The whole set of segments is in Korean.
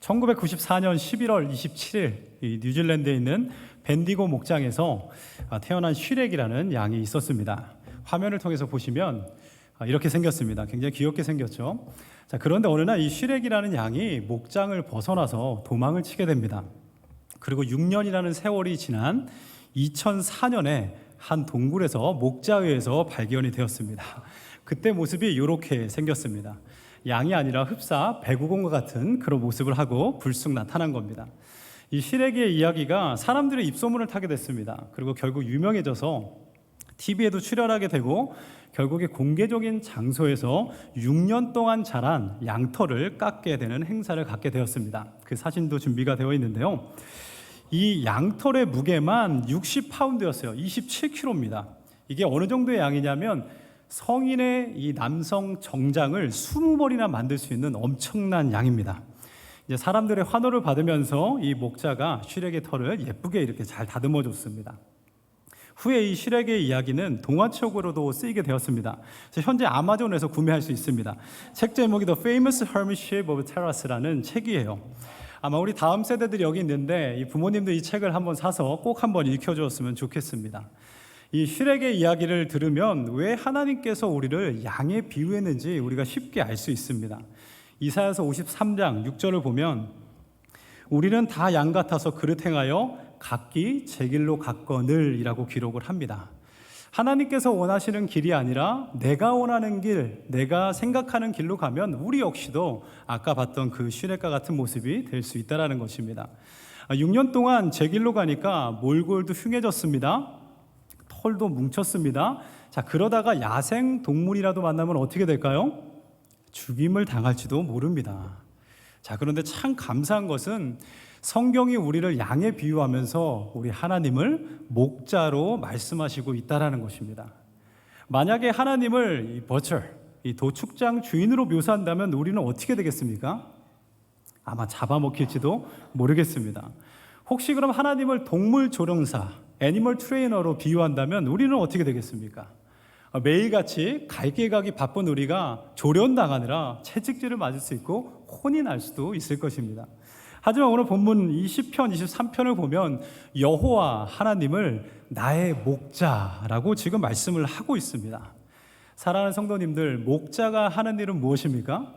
1994년 11월 27일 이 뉴질랜드에 있는 벤디고 목장에서 아, 태어난 슈렉이라는 양이 있었습니다. 화면을 통해서 보시면 아, 이렇게 생겼습니다. 굉장히 귀엽게 생겼죠. 자, 그런데 어느 날이 슈렉이라는 양이 목장을 벗어나서 도망을 치게 됩니다. 그리고 6년이라는 세월이 지난 2004년에 한 동굴에서 목자회에서 발견이 되었습니다. 그때 모습이 이렇게 생겼습니다. 양이 아니라 흡사 배구공과 같은 그런 모습을 하고 불쑥 나타난 겁니다. 이 시래기의 이야기가 사람들의 입소문을 타게 됐습니다. 그리고 결국 유명해져서 TV에도 출연하게 되고 결국에 공개적인 장소에서 6년 동안 자란 양털을 깎게 되는 행사를 갖게 되었습니다. 그 사진도 준비가 되어 있는데요. 이 양털의 무게만 60파운드였어요. 27kg입니다. 이게 어느 정도의 양이냐면 성인의 이 남성 정장을 20벌이나 만들 수 있는 엄청난 양입니다. 이제 사람들의 환호를 받으면서 이 목자가 슈렉의 털을 예쁘게 이렇게 잘 다듬어 줬습니다. 후에 이 슈렉의 이야기는 동화책으로도 쓰이게 되었습니다. 현재 아마존에서 구매할 수 있습니다. 책 제목이 The Famous Hermitship of Terrace라는 책이에요. 아마 우리 다음 세대들이 여기 있는데 이 부모님도 이 책을 한번 사서 꼭 한번 읽혀주었으면 좋겠습니다. 이 슈렉의 이야기를 들으면 왜 하나님께서 우리를 양에 비유했는지 우리가 쉽게 알 수 있습니다. 이사야서 53장 6절을 보면 우리는 다 양 같아서 그릇 행하여 각기 제 길로 갔거늘이라고 기록을 합니다. 하나님께서 원하시는 길이 아니라 내가 원하는 길, 내가 생각하는 길로 가면 우리 역시도 아까 봤던 그 슈렉과 같은 모습이 될 수 있다라는 것입니다. 6년 동안 제 길로 가니까 몰골도 흉해졌습니다. 털도 뭉쳤습니다. 자, 그러다가 야생 동물이라도 만나면 어떻게 될까요? 죽임을 당할지도 모릅니다. 자, 그런데 참 감사한 것은 성경이 우리를 양에 비유하면서 우리 하나님을 목자로 말씀하시고 있다라는 것입니다. 만약에 하나님을 이 버처, 이 도축장 주인으로 묘사한다면 우리는 어떻게 되겠습니까? 아마 잡아먹힐지도 모르겠습니다. 혹시 그럼 하나님을 동물 조령사, 애니멀 트레이너로 비유한다면 우리는 어떻게 되겠습니까? 매일같이 갈길 가기 바쁜 우리가 조련당하느라 채찍질을 맞을 수 있고 혼이 날 수도 있을 것입니다. 하지만 오늘 본문 20편, 23편을 보면 여호와 하나님을 나의 목자라고 지금 말씀을 하고 있습니다. 사랑하는 성도님들, 목자가 하는 일은 무엇입니까?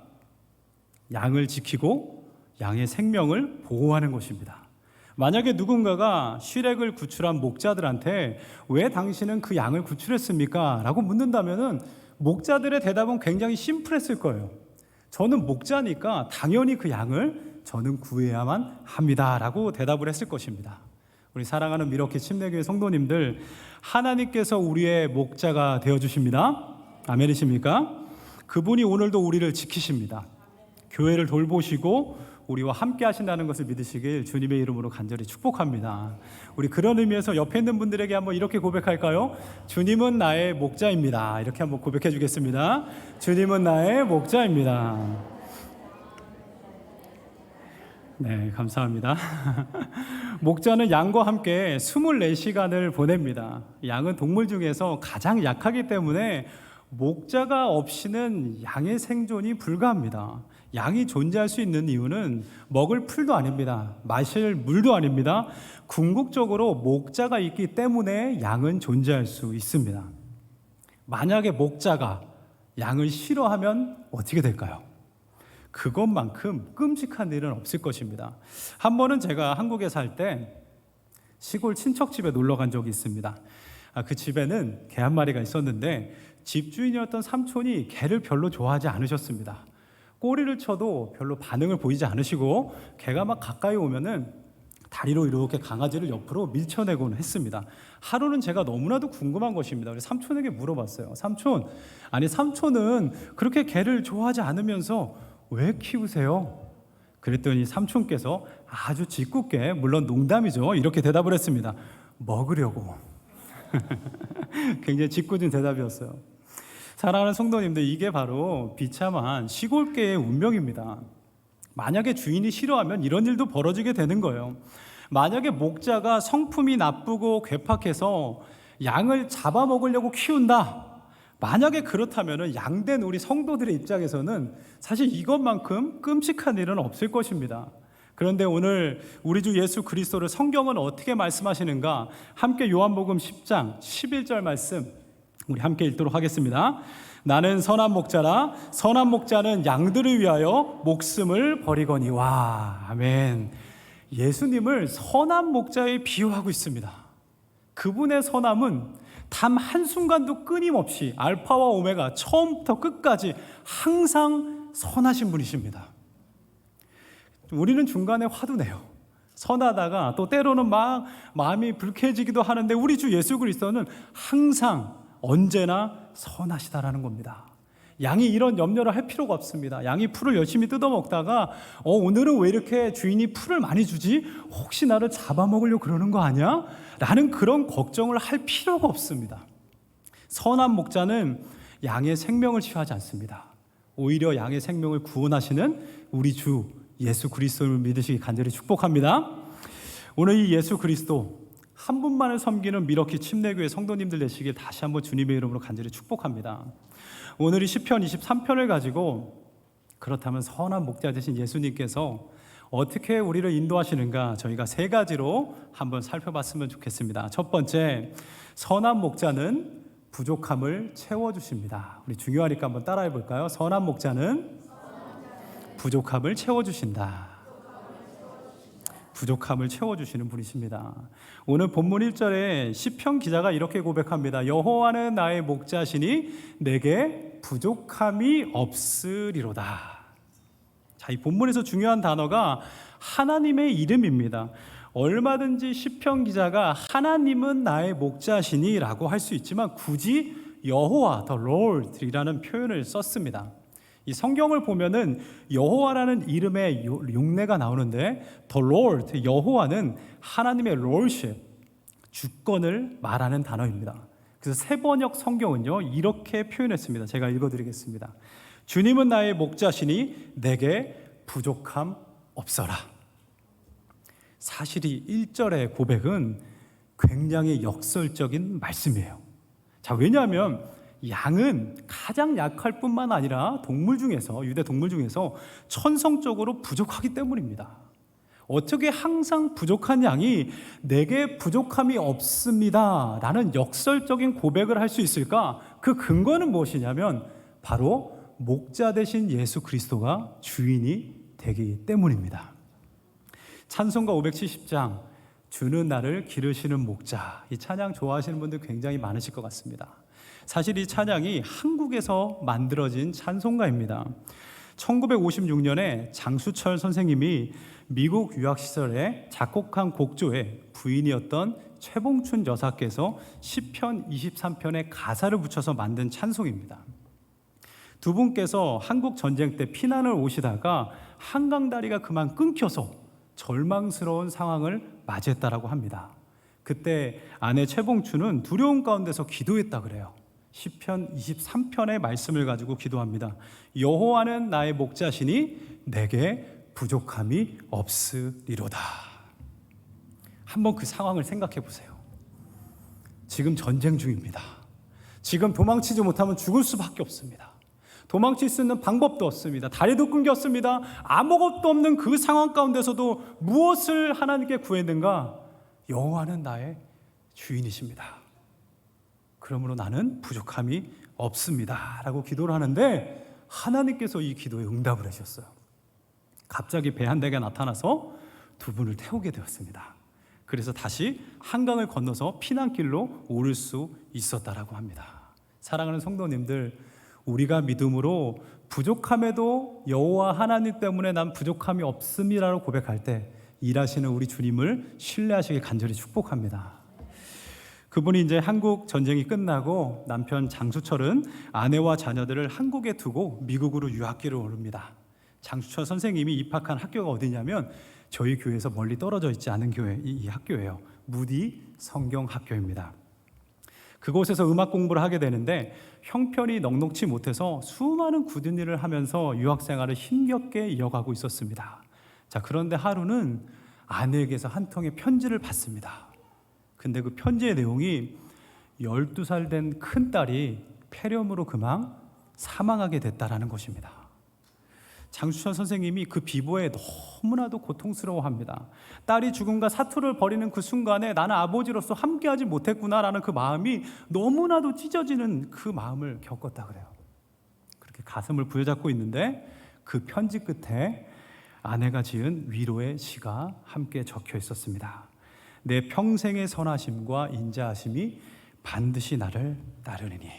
양을 지키고 양의 생명을 보호하는 것입니다. 만약에 누군가가 슈렉을 구출한 목자들한테 왜 당신은 그 양을 구출했습니까? 라고 묻는다면은 목자들의 대답은 굉장히 심플했을 거예요. 저는 목자니까 당연히 그 양을 저는 구해야만 합니다라고 대답을 했을 것입니다. 우리 사랑하는 미러키 침례교회 성도님들 하나님께서 우리의 목자가 되어 주십니다. 아멘이십니까? 그분이 오늘도 우리를 지키십니다. 교회를 돌보시고 우리와 함께 하신다는 것을 믿으시길 주님의 이름으로 간절히 축복합니다. 우리 그런 의미에서 옆에 있는 분들에게 한번 이렇게 고백할까요? 주님은 나의 목자입니다. 이렇게 한번 고백해 주겠습니다. 주님은 나의 목자입니다. 네, 감사합니다. 목자는 양과 함께 24시간을 보냅니다. 양은 동물 중에서 가장 약하기 때문에 목자가 없이는 양의 생존이 불가합니다. 양이 존재할 수 있는 이유는 먹을 풀도 아닙니다. 마실 물도 아닙니다. 궁극적으로 목자가 있기 때문에 양은 존재할 수 있습니다. 만약에 목자가 양을 싫어하면 어떻게 될까요? 그것만큼 끔찍한 일은 없을 것입니다. 한 번은 제가 한국에 살 때 시골 친척 집에 놀러 간 적이 있습니다. 아, 그 집에는 개 한 마리가 있었는데 집주인이었던 삼촌이 개를 별로 좋아하지 않으셨습니다. 꼬리를 쳐도 별로 반응을 보이지 않으시고 개가 막 가까이 오면은 다리로 이렇게 강아지를 옆으로 밀쳐내곤 했습니다. 하루는 제가 너무나도 궁금한 것입니다. 그래서 삼촌에게 물어봤어요. 삼촌, 아니 삼촌은 그렇게 개를 좋아하지 않으면서 왜 키우세요? 그랬더니 삼촌께서 아주 짓궂게 물론 농담이죠. 이렇게 대답을 했습니다. 먹으려고. 굉장히 짓궂은 대답이었어요. 사랑하는 성도님들 이게 바로 비참한 시골계의 운명입니다. 만약에 주인이 싫어하면 이런 일도 벌어지게 되는 거예요. 만약에 목자가 성품이 나쁘고 괴팍해서 양을 잡아먹으려고 키운다. 만약에 그렇다면 양된 우리 성도들의 입장에서는 사실 이것만큼 끔찍한 일은 없을 것입니다. 그런데 오늘 우리 주 예수 그리스도를 성경은 어떻게 말씀하시는가? 함께 요한복음 10장 11절 말씀 우리 함께 읽도록 하겠습니다. 나는 선한 목자라 선한 목자는 양들을 위하여 목숨을 버리거니와 아멘. 예수님을 선한 목자에 비유하고 있습니다. 그분의 선함은 단 한순간도 끊임없이 알파와 오메가 처음부터 끝까지 항상 선하신 분이십니다. 우리는 중간에 화도 내요. 선하다가 또 때로는 막 마음이 불쾌해지기도 하는데 우리 주 예수 그리스도는 항상 언제나 선하시다라는 겁니다. 양이 이런 염려를 할 필요가 없습니다. 양이 풀을 열심히 뜯어먹다가 어, 오늘은 왜 이렇게 주인이 풀을 많이 주지? 혹시 나를 잡아먹으려고 그러는 거 아니야? 라는 그런 걱정을 할 필요가 없습니다. 선한 목자는 양의 생명을 취하지 않습니다. 오히려 양의 생명을 구원하시는 우리 주 예수 그리스도를 믿으시기 간절히 축복합니다. 오늘 이 예수 그리스도 한 분만을 섬기는 미러키 침례교회 성도님들 되시길 다시 한번 주님의 이름으로 간절히 축복합니다. 오늘이 시편 23편을 가지고 그렇다면 선한 목자 되신 예수님께서 어떻게 우리를 인도하시는가 저희가 세 가지로 한번 살펴봤으면 좋겠습니다. 첫 번째, 선한 목자는 부족함을 채워 주십니다. 우리 중요하니까 한번 따라해 볼까요? 선한 목자는 부족함을 채워 주신다. 부족함을 채워주시는 분이십니다. 오늘 본문 1절에 시편 기자가 이렇게 고백합니다. 여호와는 나의 목자시니 내게 부족함이 없으리로다. 자, 이 본문에서 중요한 단어가 하나님의 이름입니다. 얼마든지 시편 기자가 하나님은 나의 목자시니라고 할 수 있지만 굳이 여호와 더 롤드라는 표현을 썼습니다. 이 성경을 보면은 여호와라는 이름의 용례가 나오는데 the Lord 여호와는 하나님의 lordship 주권을 말하는 단어입니다. 그래서 세 번역 성경은요 이렇게 표현했습니다. 제가 읽어드리겠습니다. 주님은 나의 목자시니 내게 부족함 없어라. 사실 이 1절의 고백은 굉장히 역설적인 말씀이에요. 자, 왜냐하면 양은 가장 약할 뿐만 아니라 동물 중에서 유대 동물 중에서 천성적으로 부족하기 때문입니다. 어떻게 항상 부족한 양이 내게 부족함이 없습니다. 라는 역설적인 고백을 할 수 있을까? 그 근거는 무엇이냐면 바로 목자 대신 예수 그리스도가 주인이 되기 때문입니다. 찬송가 570장 주는 나를 기르시는 목자. 이 찬양 좋아하시는 분들 굉장히 많으실 것 같습니다. 사실 이 찬양이 한국에서 만들어진 찬송가입니다. 1956년에 장수철 선생님이 미국 유학 시절에 작곡한 곡조의 부인이었던 최봉춘 여사께서 시편 23편에 가사를 붙여서 만든 찬송입니다. 두 분께서 한국 전쟁 때 피난을 오시다가 한강 다리가 그만 끊겨서 절망스러운 상황을 맞이했다라고 합니다. 그때 아내 최봉춘은 두려움 가운데서 기도했다 그래요. 시편 23편의 말씀을 가지고 기도합니다. 여호와는 나의 목자시니 내게 부족함이 없으리로다. 한번 그 상황을 생각해 보세요. 지금 전쟁 중입니다. 지금 도망치지 못하면 죽을 수밖에 없습니다. 도망칠 수 있는 방법도 없습니다. 다리도 끊겼습니다. 아무것도 없는 그 상황 가운데서도 무엇을 하나님께 구했는가? 여호와는 나의 주인이십니다. 그러므로 나는 부족함이 없습니다. 라고 기도를 하는데 하나님께서 이 기도에 응답을 하셨어요. 갑자기 배 한 대가 나타나서 두 분을 태우게 되었습니다. 그래서 다시 한강을 건너서 피난길로 오를 수 있었다라고 합니다. 사랑하는 성도님들, 우리가 믿음으로 부족함에도 여호와 하나님 때문에 난 부족함이 없음이라고 고백할 때 일하시는 우리 주님을 신뢰하시길 간절히 축복합니다. 그분이 이제 한국 전쟁이 끝나고 남편 장수철은 아내와 자녀들을 한국에 두고 미국으로 유학기를 오릅니다. 장수철 선생님이 입학한 학교가 어디냐면 저희 교회에서 멀리 떨어져 있지 않은 교회 이, 이 학교예요. 무디 성경 학교입니다. 그곳에서 음악 공부를 하게 되는데 형편이 넉넉치 못해서 수많은 굳은 일을 하면서 유학 생활을 힘겹게 이어가고 있었습니다. 자, 그런데 하루는 아내에게서 한 통의 편지를 받습니다. 근데 그 편지의 내용이 12살 된 큰딸이 폐렴으로 그만 사망하게 됐다라는 것입니다. 장수천 선생님이 그 비보에 너무나도 고통스러워합니다. 딸이 죽음과 사투를 벌이는 그 순간에 나는 아버지로서 함께하지 못했구나라는 그 마음이 너무나도 찢어지는 그 마음을 겪었다 그래요. 그렇게 가슴을 부여잡고 있는데 그 편지 끝에 아내가 지은 위로의 시가 함께 적혀 있었습니다. 내 평생의 선하심과 인자하심이 반드시 나를 따르리니.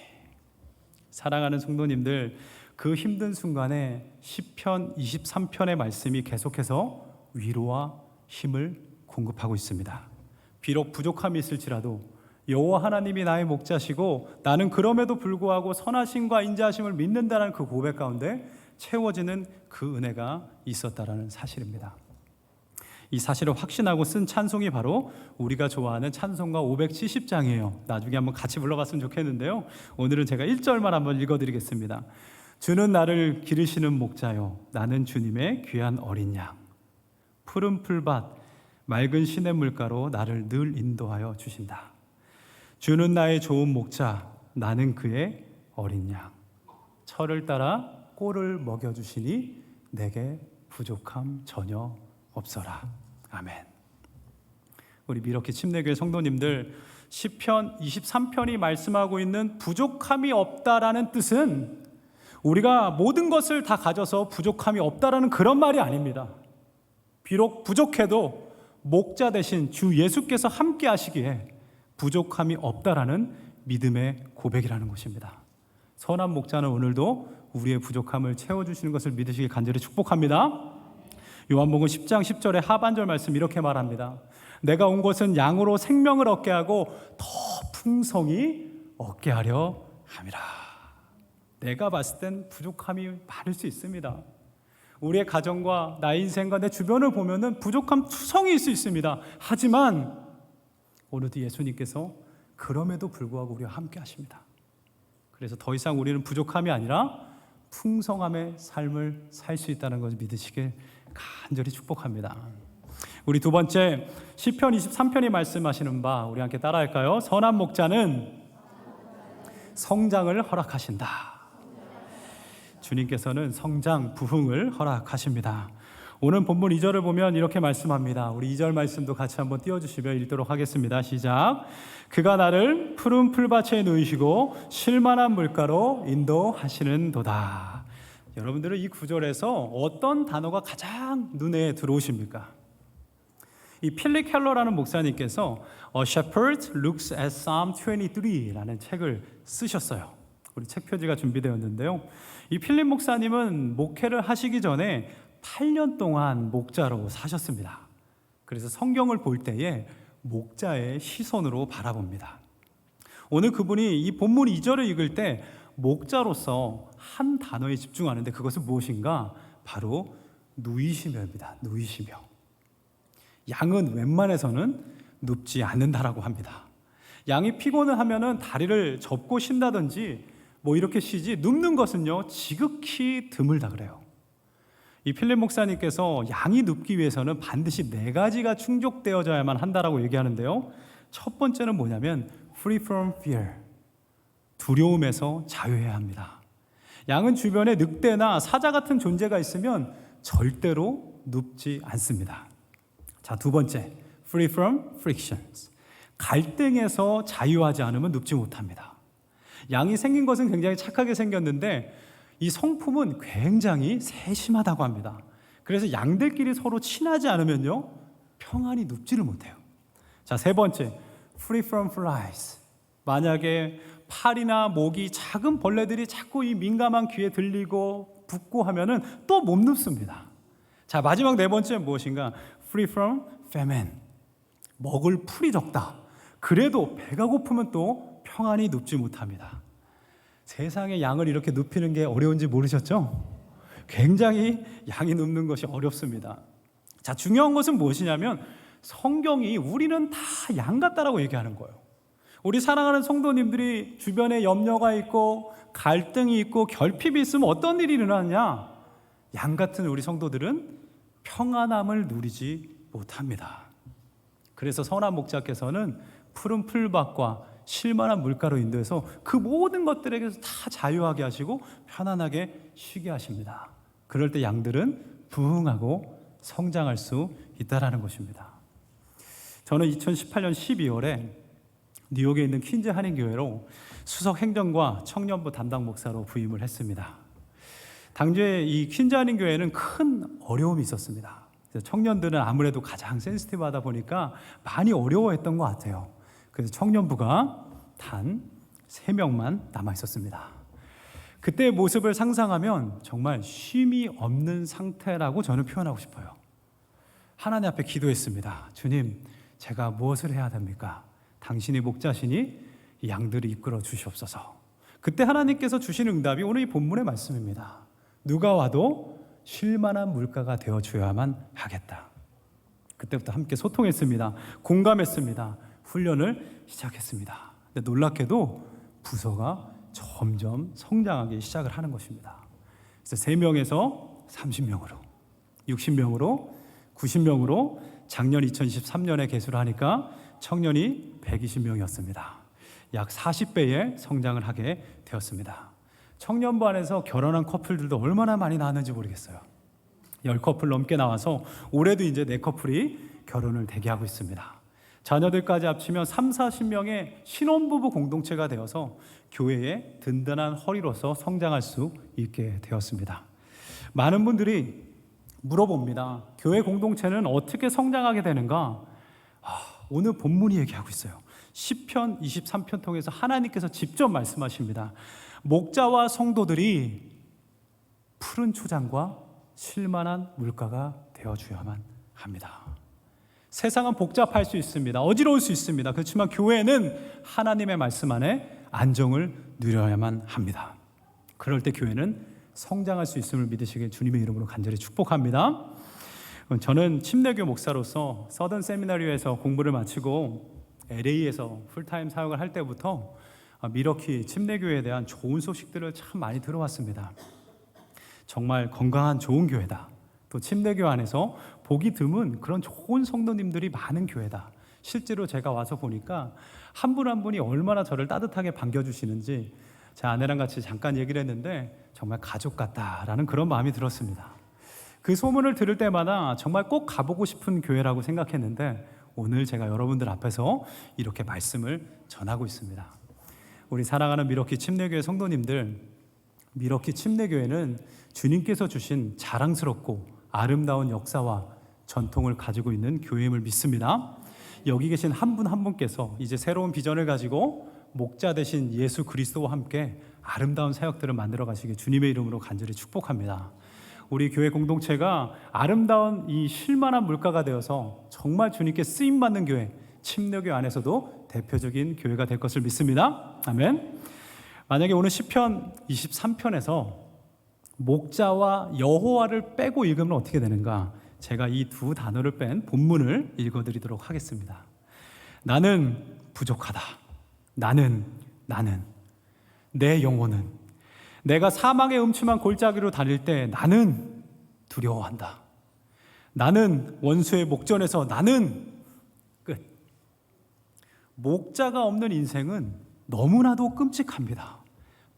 사랑하는 성도님들, 그 힘든 순간에 시편 23편의 말씀이 계속해서 위로와 힘을 공급하고 있습니다. 비록 부족함이 있을지라도 여호와 하나님이 나의 목자시고 나는 그럼에도 불구하고 선하심과 인자하심을 믿는다는 그 고백 가운데 채워지는 그 은혜가 있었다라는 사실입니다. 이 사실을 확신하고 쓴 찬송이 바로 우리가 좋아하는 찬송가 570장이에요. 나중에 한번 같이 불러봤으면 좋겠는데요. 오늘은 제가 1절만 한번 읽어드리겠습니다. 주는 나를 기르시는 목자요. 나는 주님의 귀한 어린 양. 푸른 풀밭, 맑은 시냇 물가로 나를 늘 인도하여 주신다. 주는 나의 좋은 목자, 나는 그의 어린 양. 철을 따라 꼴을 먹여주시니 내게 부족함 전혀 없어라. 아멘. 우리 미러키 침례교회 성도님들 시편 23편이 말씀하고 있는 부족함이 없다라는 뜻은 우리가 모든 것을 다 가져서 부족함이 없다라는 그런 말이 아닙니다. 비록 부족해도 목자 대신 주 예수께서 함께 하시기에 부족함이 없다라는 믿음의 고백이라는 것입니다. 선한 목자는 오늘도 우리의 부족함을 채워 주시는 것을 믿으시길 간절히 축복합니다. 요한복음 10장 10절의 하반절 말씀 이렇게 말합니다. 내가 온 것은 양으로 생명을 얻게 하고 더 풍성히 얻게 하려 함이라. 내가 봤을 땐 부족함이 많을 수 있습니다. 우리의 가정과 나의 인생과 내 주변을 보면은 부족함 투성이일 수 있습니다. 하지만 오늘도 예수님께서 그럼에도 불구하고 우리와 함께 하십니다. 그래서 더 이상 우리는 부족함이 아니라 풍성함의 삶을 살 수 있다는 것을 믿으시길 간절히 축복합니다. 우리 두 번째 시편 23편이 말씀하시는 바 우리 함께 따라할까요? 선한 목자는 성장을 허락하신다. 주님께서는 성장 부흥을 허락하십니다. 오늘 본문 2절을 보면 이렇게 말씀합니다. 우리 2절 말씀도 같이 한번 띄워 주시며 읽도록 하겠습니다. 시작. 그가 나를 푸른 풀밭에 누이시고 쉴만한 물가로 인도하시는도다. 여러분들은 이 구절에서 어떤 단어가 가장 눈에 들어오십니까? 이 필립 켈러라는 목사님께서 A Shepherd Looks at Psalm 23라는 책을 쓰셨어요. 우리 책 표지가 준비되었는데요. 이 필립 목사님은 목회를 하시기 전에 8년 동안 목자로 사셨습니다. 그래서 성경을 볼 때에 목자의 시선으로 바라봅니다. 오늘 그분이 이 본문 2절을 읽을 때 목자로서 한 단어에 집중하는데 그것은 무엇인가? 바로 누이시며입니다. 누이시며. 양은 웬만해서는 눕지 않는다라고 합니다. 양이 피곤을 하면은 다리를 접고 쉰다든지 뭐 이렇게 쉬지 눕는 것은요 지극히 드물다 그래요. 이 필립 목사님께서 양이 눕기 위해서는 반드시 네 가지가 충족되어져야만 한다라고 얘기하는데요. 첫 번째는 뭐냐면 free from fear. 두려움에서 자유해야 합니다. 양은 주변에 늑대나 사자 같은 존재가 있으면 절대로 눕지 않습니다. 자, 두 번째. free from frictions. 갈등에서 자유하지 않으면 눕지 못합니다. 양이 생긴 것은 굉장히 착하게 생겼는데 이 성품은 굉장히 세심하다고 합니다. 그래서 양들끼리 서로 친하지 않으면요 평안히 눕지를 못해요. 자 세 번째, free from flies. 만약에 팔이나 목이 작은 벌레들이 자꾸 이 민감한 귀에 들리고 붙고 하면은 또 못 눕습니다. 자 마지막 네 번째는 무엇인가? free from famine. 먹을 풀이 적다. 그래도 배가 고프면 또 평안히 눕지 못합니다. 세상에 양을 이렇게 눕히는 게 어려운지 모르셨죠? 굉장히 양이 눕는 것이 어렵습니다. 자, 중요한 것은 무엇이냐면 성경이 우리는 다 양 같다라고 얘기하는 거예요. 우리 사랑하는 성도님들이 주변에 염려가 있고 갈등이 있고 결핍이 있으면 어떤 일이 일어나느냐? 양 같은 우리 성도들은 평안함을 누리지 못합니다. 그래서 선한 목자께서는 푸른 풀밭과 실만한 물가로 인도해서 그 모든 것들에게서 다 자유하게 하시고 편안하게 쉬게 하십니다. 그럴 때 양들은 부흥하고 성장할 수 있다라는 것입니다. 저는 2018년 12월에 뉴욕에 있는 퀸즈 한인교회로 수석 행정과 청년부 담당 목사로 부임을 했습니다. 당시에 이 퀸즈 한인교회는 큰 어려움이 있었습니다. 청년들은 아무래도 가장 센시티브하다 보니까 많이 어려워했던 것 같아요. 그래서 청년부가 단 3명만 남아 있었습니다. 그때의 모습을 상상하면 정말 쉼이 없는 상태라고 저는 표현하고 싶어요. 하나님 앞에 기도했습니다. 주님, 제가 무엇을 해야 됩니까? 당신이 목자시니 이 양들을 이끌어 주시옵소서. 그때 하나님께서 주신 응답이 오늘 이 본문의 말씀입니다. 누가 와도 쉴만한 물가가 되어 줘야만 하겠다. 그때부터 함께 소통했습니다. 공감했습니다. 훈련을 시작했습니다. 근데 놀랍게도 부서가 점점 성장하기 시작을 하는 것입니다. 그래서 3명에서 30명으로, 60명으로, 90명으로 작년 2023년에 개수를 하니까 청년이 120명이었습니다. 약 40배의 성장을 하게 되었습니다. 청년부 안에서 결혼한 커플들도 얼마나 많이 나왔는지 모르겠어요. 10커플 넘게 나와서 올해도 이제 4커플이 결혼을 대기하고 있습니다. 자녀들까지 합치면 3, 40명의 신혼부부 공동체가 되어서 교회의 든든한 허리로서 성장할 수 있게 되었습니다. 많은 분들이 물어봅니다. 교회 공동체는 어떻게 성장하게 되는가? 아, 오늘 본문이 얘기하고 있어요. 10편, 23편 통해서 하나님께서 직접 말씀하십니다. 목자와 성도들이 푸른 초장과 쉴만한 물가가 되어줘야만 합니다. 세상은 복잡할 수 있습니다. 어지러울 수 있습니다. 그렇지만 교회는 하나님의 말씀 안에 안정을 누려야만 합니다. 그럴 때 교회는 성장할 수 있음을 믿으시길 주님의 이름으로 간절히 축복합니다. 저는 침례교 목사로서 서든 세미나리에서 공부를 마치고 LA에서 풀타임 사역을 할 때부터 미러키 침례교회에 대한 좋은 소식들을 참 많이 들어왔습니다. 정말 건강한 좋은 교회다. 또 침례교 안에서 보기 드문 그런 좋은 성도님들이 많은 교회다. 실제로 제가 와서 보니까 한 분한 분이 얼마나 저를 따뜻하게 반겨주시는지 제 아내랑 같이 잠깐 얘기를 했는데 정말 가족 같다라는 그런 마음이 들었습니다. 그 소문을 들을 때마다 정말 꼭 가보고 싶은 교회라고 생각했는데 오늘 제가 여러분들 앞에서 이렇게 말씀을 전하고 있습니다. 우리 사랑하는 미러키 침례교회 성도님들, 미러키 침례교회는 주님께서 주신 자랑스럽고 아름다운 역사와 전통을 가지고 있는 교회임을 믿습니다. 여기 계신 한 분한 분께서 이제 새로운 비전을 가지고 목자 되신 예수 그리스도와 함께 아름다운 사역들을 만들어 가시길 주님의 이름으로 간절히 축복합니다. 우리 교회 공동체가 아름다운 이 쉴만한 물가가 되어서 정말 주님께 쓰임 받는 교회, 침례교 안에서도 대표적인 교회가 될 것을 믿습니다. 아멘. 만약에 오늘 시편 23편에서 목자와 여호와를 빼고 읽으면 어떻게 되는가? 제가 이 두 단어를 뺀 본문을 읽어드리도록 하겠습니다. 나는 부족하다. 나는 나는 내 영혼은 내가 사망의 음침한 골짜기로 다닐 때 나는 두려워한다. 나는 원수의 목전에서 나는 끝. 목자가 없는 인생은 너무나도 끔찍합니다.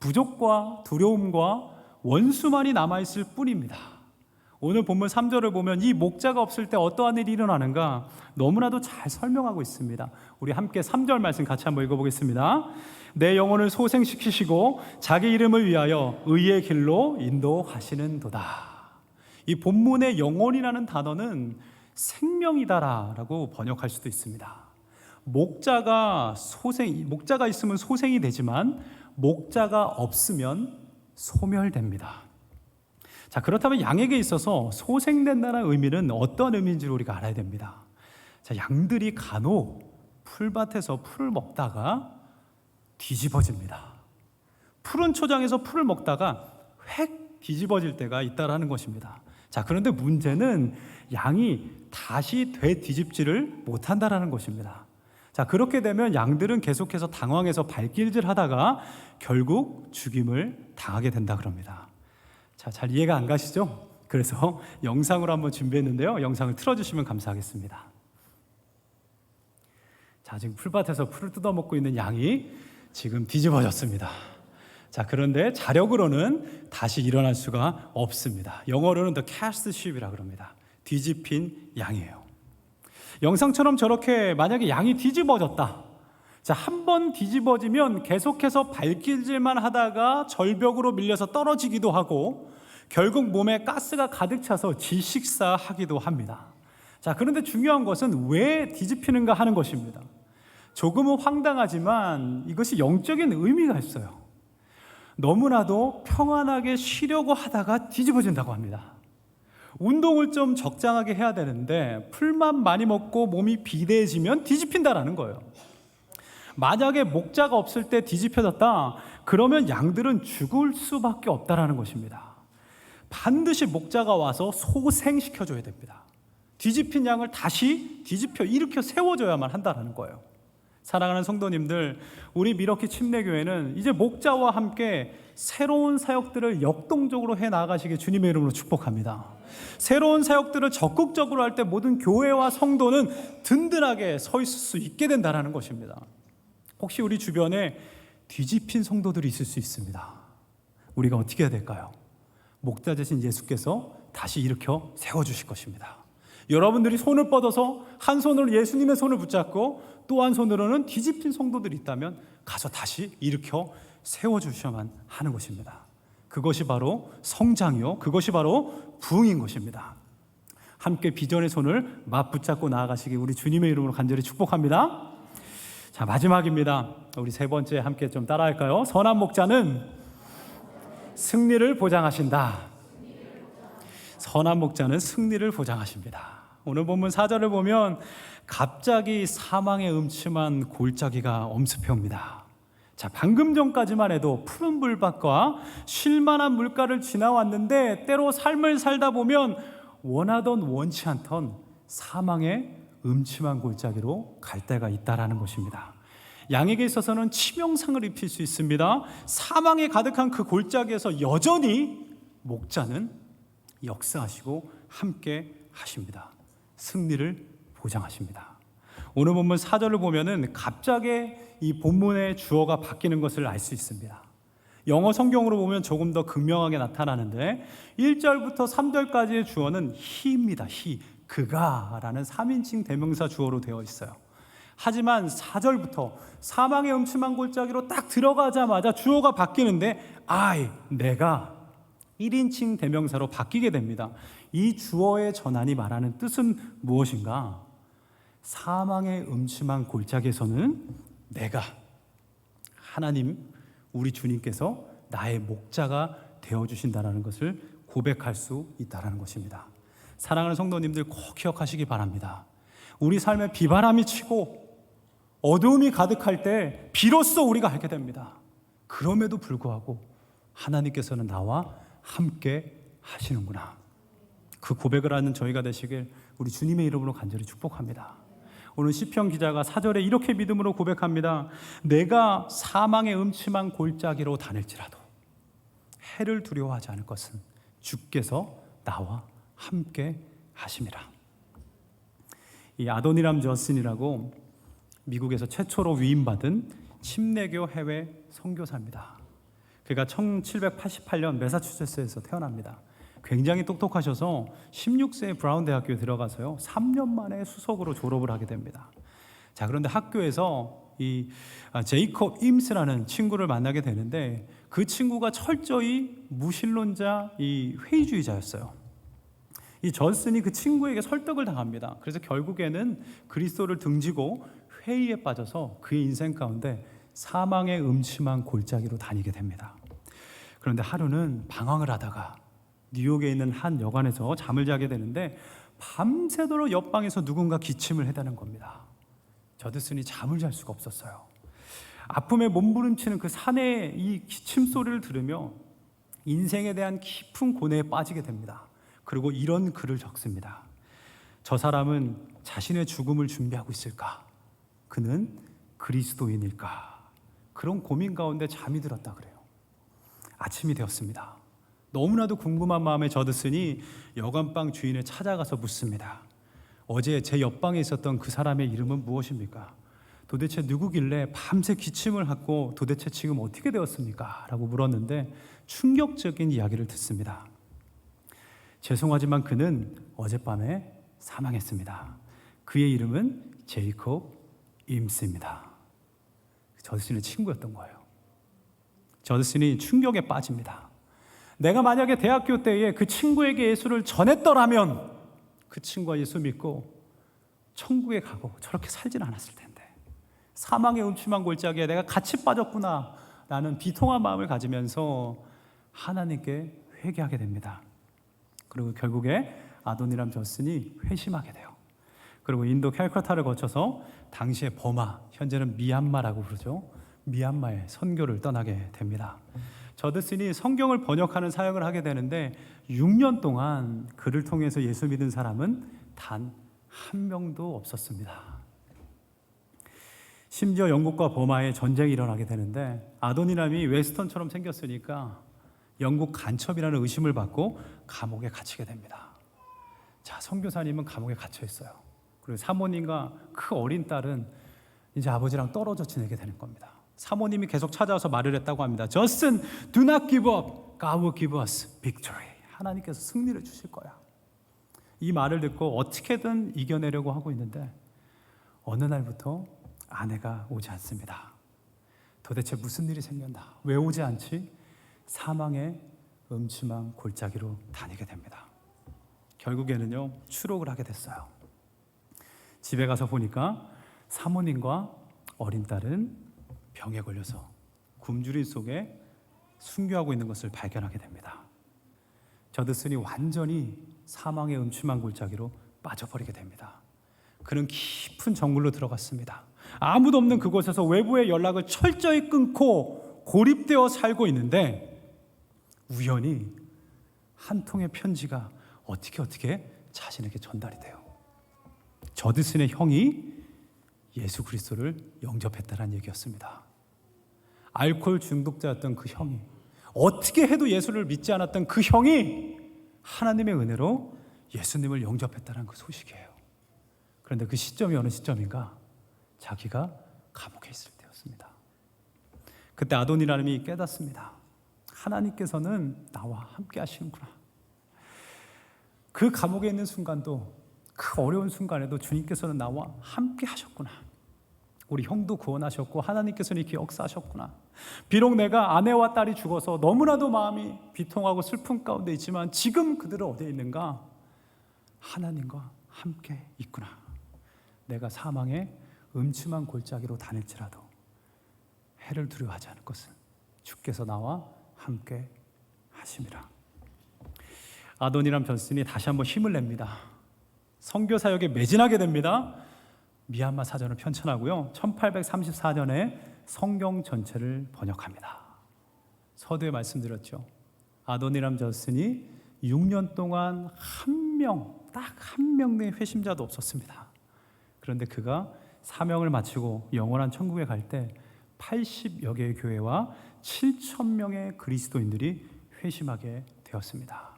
부족과 두려움과 원수만이 남아있을 뿐입니다. 오늘 본문 3절을 보면 이 목자가 없을 때 어떠한 일이 일어나는가 너무나도 잘 설명하고 있습니다. 우리 함께 3절 말씀 같이 한번 읽어보겠습니다. 내 영혼을 소생시키시고 자기 이름을 위하여 의의 길로 인도하시는 도다. 이 본문의 영혼이라는 단어는 생명이다라고 번역할 수도 있습니다. 목자가 소생 목자가 있으면 소생이 되지만 목자가 없으면 소멸됩니다. 자, 그렇다면 양에게 있어서 소생된다는 의미는 어떤 의미인지를 우리가 알아야 됩니다. 자, 양들이 간혹 풀밭에서 풀을 먹다가 뒤집어집니다. 푸른 초장에서 풀을 먹다가 획 뒤집어질 때가 있다라는 것입니다. 자, 그런데 문제는 양이 다시 되 뒤집지를 못한다라는 것입니다. 자, 그렇게 되면 양들은 계속해서 당황해서 발길질 하다가 결국 죽임을 당하게 된다 그럽니다. 자, 잘 이해가 안 가시죠? 그래서 영상으로 한번 준비했는데요. 영상을 틀어주시면 감사하겠습니다. 자, 지금 풀밭에서 풀을 뜯어먹고 있는 양이 지금 뒤집어졌습니다. 자, 그런데 자력으로는 다시 일어날 수가 없습니다. 영어로는 the cast sheep이라 그럽니다. 뒤집힌 양이에요. 영상처럼 저렇게 만약에 양이 뒤집어졌다. 자, 한 번 뒤집어지면 계속해서 발길질만 하다가 절벽으로 밀려서 떨어지기도 하고 결국 몸에 가스가 가득 차서 질식사하기도 합니다. 자, 그런데 중요한 것은 왜 뒤집히는가 하는 것입니다. 조금은 황당하지만 이것이 영적인 의미가 있어요. 너무나도 평안하게 쉬려고 하다가 뒤집어진다고 합니다. 운동을 좀 적당하게 해야 되는데 풀만 많이 먹고 몸이 비대해지면 뒤집힌다라는 거예요. 만약에 목자가 없을 때 뒤집혀졌다, 그러면 양들은 죽을 수밖에 없다라는 것입니다. 반드시 목자가 와서 소생시켜 줘야 됩니다. 뒤집힌 양을 다시 뒤집혀 일으켜 세워줘야만 한다라는 거예요. 사랑하는 성도님들, 우리 미러키 침례교회는 이제 목자와 함께 새로운 사역들을 역동적으로 해 나가시길 주님의 이름으로 축복합니다. 새로운 사역들을 적극적으로 할 때 모든 교회와 성도는 든든하게 서 있을 수 있게 된다는 것입니다. 혹시 우리 주변에 뒤집힌 성도들이 있을 수 있습니다. 우리가 어떻게 해야 될까요? 목자 되신 예수께서 다시 일으켜 세워주실 것입니다. 여러분들이 손을 뻗어서 한 손으로 예수님의 손을 붙잡고 또 한 손으로는 뒤집힌 성도들이 있다면 가서 다시 일으켜 세워주셔야만 하는 것입니다. 그것이 바로 성장이요. 그것이 바로 부흥인 것입니다. 함께 비전의 손을 맞붙잡고 나아가시기 우리 주님의 이름으로 간절히 축복합니다. 자, 마지막입니다. 우리 세 번째 함께 좀 따라할까요? 선한 목자는 승리를 보장하신다. 선한 목자는 승리를 보장하십니다. 오늘 본문 4절을 보면 갑자기 사망의 음침한 골짜기가 엄습해 옵니다. 자, 방금 전까지만 해도 푸른 불밭과 쉴만한 물가를 지나왔는데 때로 삶을 살다 보면 원하던 원치 않던 사망의 음침한 골짜기로 갈 때가 있다라는 것입니다. 양에게 있어서는 치명상을 입힐 수 있습니다. 사망에 가득한 그 골짜기에서 여전히 목자는 역사하시고 함께 하십니다. 승리를 보장하십니다. 오늘 본문 4절을 보면은 갑자기 이 본문의 주어가 바뀌는 것을 알 수 있습니다. 영어 성경으로 보면 조금 더 극명하게 나타나는데 1절부터 3절까지의 주어는 히입니다. 히. 그가라는 3인칭 대명사 주어로 되어 있어요. 하지만 4절부터 사망의 음침한 골짜기로 딱 들어가자마자 주어가 바뀌는데 I 내가 1인칭 대명사로 바뀌게 됩니다. 이 주어의 전환이 말하는 뜻은 무엇인가? 사망의 음침한 골짜기에서는 내가 하나님 우리 주님께서 나의 목자가 되어 주신다라는 것을 고백할 수 있다라는 것입니다. 사랑하는 성도님들 꼭 기억하시기 바랍니다. 우리 삶에 비바람이 치고 어두움이 가득할 때 비로소 우리가 알게 됩니다. 그럼에도 불구하고 하나님께서는 나와 함께 하시는구나. 그 고백을 하는 저희가 되시길 우리 주님의 이름으로 간절히 축복합니다. 오늘 시편 기자가 사절에 이렇게 믿음으로 고백합니다. 내가 사망의 음침한 골짜기로 다닐지라도 해를 두려워하지 않을 것은 주께서 나와 함께 하심이라. 이 아도니람 저슨이라고 미국에서 최초로 위임받은 침례교 해외 선교사입니다. 그가 1788년 메사추세츠에서 태어납니다. 굉장히 똑똑하셔서 16세에 브라운 대학교에 들어가서요. 3년 만에 수석으로 졸업을 하게 됩니다. 자, 그런데 학교에서 이 아, 제이콥 임스라는 친구를 만나게 되는데 그 친구가 철저히 무신론자 이 회의주의자였어요. 이 전슨이 그 친구에게 설득을 당합니다. 그래서 결국에는 그리스도를 등지고 회의에 빠져서 그의 인생 가운데 사망의 음침한 골짜기로 다니게 됩니다. 그런데 하루는 방황을 하다가 뉴욕에 있는 한 여관에서 잠을 자게 되는데 밤새도록 옆방에서 누군가 기침을 해대는 겁니다. 저드슨이 잠을 잘 수가 없었어요. 아픔에 몸부림치는 그 사내의 이 기침 소리를 들으며 인생에 대한 깊은 고뇌에 빠지게 됩니다. 그리고 이런 글을 적습니다. 저 사람은 자신의 죽음을 준비하고 있을까? 그는 그리스도인일까? 그런 고민 가운데 잠이 들었다 그래요. 아침이 되었습니다. 너무나도 궁금한 마음에 저드슨이 여관방 주인을 찾아가서 묻습니다. 어제 제 옆방에 있었던 그 사람의 이름은 무엇입니까? 도대체 누구길래 밤새 기침을 하고 도대체 지금 어떻게 되었습니까? 라고 물었는데 충격적인 이야기를 듣습니다. 죄송하지만 그는 어젯밤에 사망했습니다. 그의 이름은 제이콥 임스입니다. 저스틴의 친구였던 거예요. 저스틴이 충격에 빠집니다. 내가 만약에 대학교 때에 그 친구에게 예수를 전했더라면 그 친구가 예수 믿고 천국에 가고 저렇게 살지는 않았을 텐데 사망의 음침한 골짜기에 내가 같이 빠졌구나 라는 비통한 마음을 가지면서 하나님께 회개하게 됩니다. 그리고 결국에 아도니람 저스틴이 회심하게 돼요. 그리고 인도 캘커타를 거쳐서 당시의 버마, 현재는 미얀마라고 부르죠. 미얀마에 선교를 떠나게 됩니다. 저드슨이 성경을 번역하는 사역을 하게 되는데 6년 동안 그를 통해서 예수 믿은 사람은 단 한 명도 없었습니다. 심지어 영국과 버마에 전쟁이 일어나게 되는데 아도니람이 웨스턴처럼 생겼으니까 영국 간첩이라는 의심을 받고 감옥에 갇히게 됩니다. 자, 선교사님은 감옥에 갇혀 있어요. 그리고 사모님과 그 어린 딸은 이제 아버지랑 떨어져 지내게 되는 겁니다. 사모님이 계속 찾아와서 말을 했다고 합니다. Justin, do not give up. God will give us victory. 하나님께서 승리를 주실 거야. 이 말을 듣고 어떻게든 이겨내려고 하고 있는데 어느 날부터 아내가 오지 않습니다. 도대체 무슨 일이 생겼나? 왜 오지 않지? 사망의 음침한 골짜기로 다니게 됩니다. 결국에는요 추록을 하게 됐어요. 집에 가서 보니까 사모님과 어린 딸은 병에 걸려서 굶주린 속에 순교하고 있는 것을 발견하게 됩니다. 저드슨이 완전히 사망의 음침한 골짜기로 빠져버리게 됩니다. 그는 깊은 정글로 들어갔습니다. 아무도 없는 그곳에서 외부의 연락을 철저히 끊고 고립되어 살고 있는데 우연히 한 통의 편지가 어떻게 어떻게 자신에게 전달이 돼요. 저드슨의 형이 예수 그리스도를 영접했다는 얘기였습니다. 알코올 중독자였던 그 형이 어떻게 해도 예수를 믿지 않았던 그 형이 하나님의 은혜로 예수님을 영접했다는 그 소식이에요. 그런데 그 시점이 어느 시점인가? 자기가 감옥에 있을 때였습니다. 그때 아도니라님이 깨닫습니다. 하나님께서는 나와 함께 하시는구나. 그 감옥에 있는 순간도 그 어려운 순간에도 주님께서는 나와 함께 하셨구나. 우리 형도 구원하셨고 하나님께서는 이렇게 역사하셨구나. 비록 내가 아내와 딸이 죽어서 너무나도 마음이 비통하고 슬픔 가운데 있지만 지금 그들은 어디에 있는가? 하나님과 함께 있구나. 내가 사망의 음침한 골짜기로 다닐지라도 해를 두려워하지 않을 것은 주께서 나와 함께 하심이라. 아도니람 전슨이 다시 한번 힘을 냅니다. 선교 사역에 매진하게 됩니다. 미얀마 사전을 편찬하고요. 1834년에 성경 전체를 번역합니다. 서두에 말씀드렸죠. 아도니람 전슨이 6년 동안 한 명, 딱 한 명의 회심자도 없었습니다. 그런데 그가 사명을 마치고 영원한 천국에 갈 때 80여 개의 교회와 7천 명의 그리스도인들이 회심하게 되었습니다.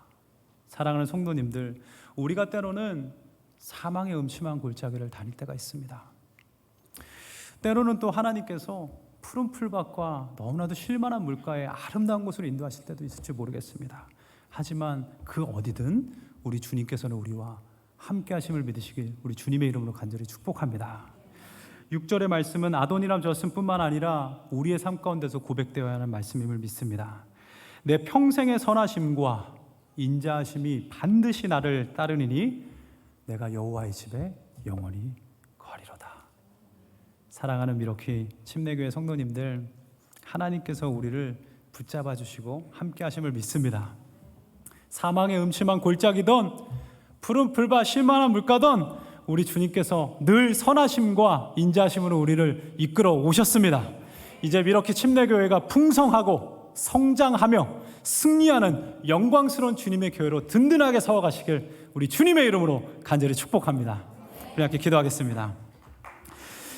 사랑하는 성도님들, 우리가 때로는 사망의 음침한 골짜기를 다닐 때가 있습니다. 때로는 또 하나님께서 푸른 풀밭과 너무나도 쉴만한 물가에 아름다운 곳으로 인도하실 때도 있을지 모르겠습니다. 하지만 그 어디든 우리 주님께서는 우리와 함께 하심을 믿으시길 우리 주님의 이름으로 간절히 축복합니다. 6절의 말씀은 아도니람 저스뿐만 아니라 우리의 삶 가운데서 고백되어야 하는 말씀임을 믿습니다. 내 평생의 선하심과 인자하심이 반드시 나를 따르니니 내가 여호와의 집에 영원히 거리로다. 사랑하는 미로키 침례교회 성도님들 하나님께서 우리를 붙잡아 주시고 함께 하심을 믿습니다. 사망의 음침한 골짜기든 푸른 풀밭 실만한 물가든 우리 주님께서 늘 선하심과 인자하심으로 우리를 이끌어 오셨습니다. 이제 이렇게 침례교회가 풍성하고 성장하며 승리하는 영광스러운 주님의 교회로 든든하게 서어가시길 우리 주님의 이름으로 간절히 축복합니다. 우리 함께 기도하겠습니다.